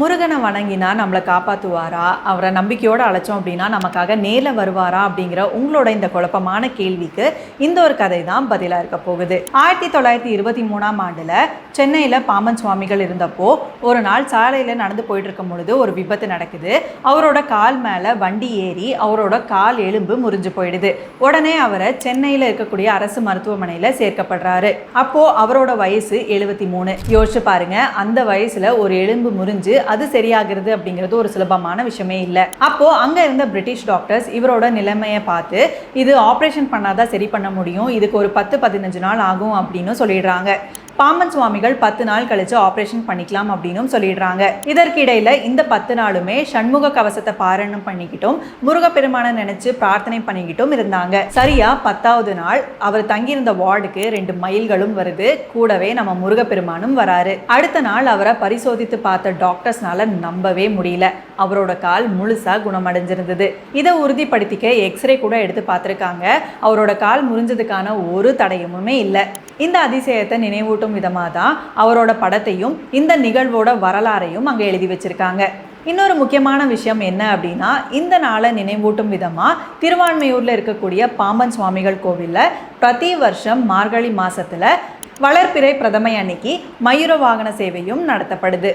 முருகனை வணங்கினா நம்மளை காப்பாற்றுவாரா அவரை நம்பிக்கையோடு அழைச்சோம் அப்படின்னா நமக்காக நேரில் வருவாரா அப்படிங்கிற உங்களோட இந்த குழப்பமான கேள்விக்கு இந்த ஒரு கதை தான் பதிலாக இருக்க போகுது. ஆயிரத்தி தொள்ளாயிரத்தி இருபத்தி மூணாம் ஆண்டில் சென்னையில் பாமன் சுவாமிகள் இருந்தப்போ ஒரு நாள் சாலையில் நடந்து போயிட்டு இருக்கும் பொழுது ஒரு விபத்து நடக்குது. அவரோட கால் மேலே வண்டி ஏறி அவரோட கால் எலும்பு முறிஞ்சு போயிடுது. உடனே அவரை சென்னையில் இருக்கக்கூடிய அரசு மருத்துவமனையில் சேர்க்கப்படுறாரு. அப்போ அவரோட வயசு எழுபத்தி மூணு. யோசிச்சு பாருங்க அந்த வயசுல ஒரு எலும்பு முறிஞ்சு அது சரியாகிறது அப்படிங்கிறது ஒரு சுலபமான விஷயமே இல்லை. அப்போ அங்க இருந்த பிரிட்டிஷ் டாக்டர்ஸ் இவரோட நிலைமையை பார்த்து இது ஆப்ரேஷன் பண்ணாதான் சரி பண்ண முடியும் இதுக்கு ஒரு பத்து பதினஞ்சு நாள் ஆகும் அப்படின்னு சொல்லிடுறாங்க. பாம்பன் சுவாமிகள் பத்து நாள் கழிச்சு ஆப்ரேஷன் பண்ணிக்கலாம் அப்படின்னும் சொல்லிடுறாங்க. இதற்கிடையில இந்த பத்து நாளுமே சண்முக கவசத்தை பாரணம் பண்ணிக்கிட்டும் முருகப்பெருமானை நினைச்சு பிரார்த்தனை பண்ணிக்கிட்டும் இருந்தாங்க. சரியா பத்தாவது நாள் அவர் தங்கியிருந்த வார்டுக்கு ரெண்டு மயில்களும் வருது. கூடவே நம்ம முருகப்பெருமானும் வராரு. அடுத்த நாள் அவரை பரிசோதித்து பார்த்த டாக்டர்ஸ்னால நம்பவே முடியல. அவரோட கால் முழுசா குணமடைஞ்சிருந்தது. இதை உறுதிப்படுத்திக்க எக்ஸ்ரே கூட எடுத்து பார்த்துருக்காங்க. அவரோட கால் முறிஞ்சதுக்கான ஒரு தடயமுமே இல்லை. இந்த அதிசயத்தை நினைவூட்டும் விதமாக தான் அவரோட படத்தையும் இந்த நிகழ்வோட வரலாறையும் அங்கே எழுதி வச்சிருக்காங்க. இன்னொரு முக்கியமான விஷயம் என்ன அப்படின்னா இந்த நாளை நினைவூட்டும் விதமாக திருவான்மையூரில் இருக்கக்கூடிய பாம்பன் சுவாமிகள் கோவிலில் பிரதி வருஷம் மார்கழி மாதத்தில் வளர்ப்பிறை பிரதமை அன்னைக்கு மயூர வாகன சேவையும் நடத்தப்படுது.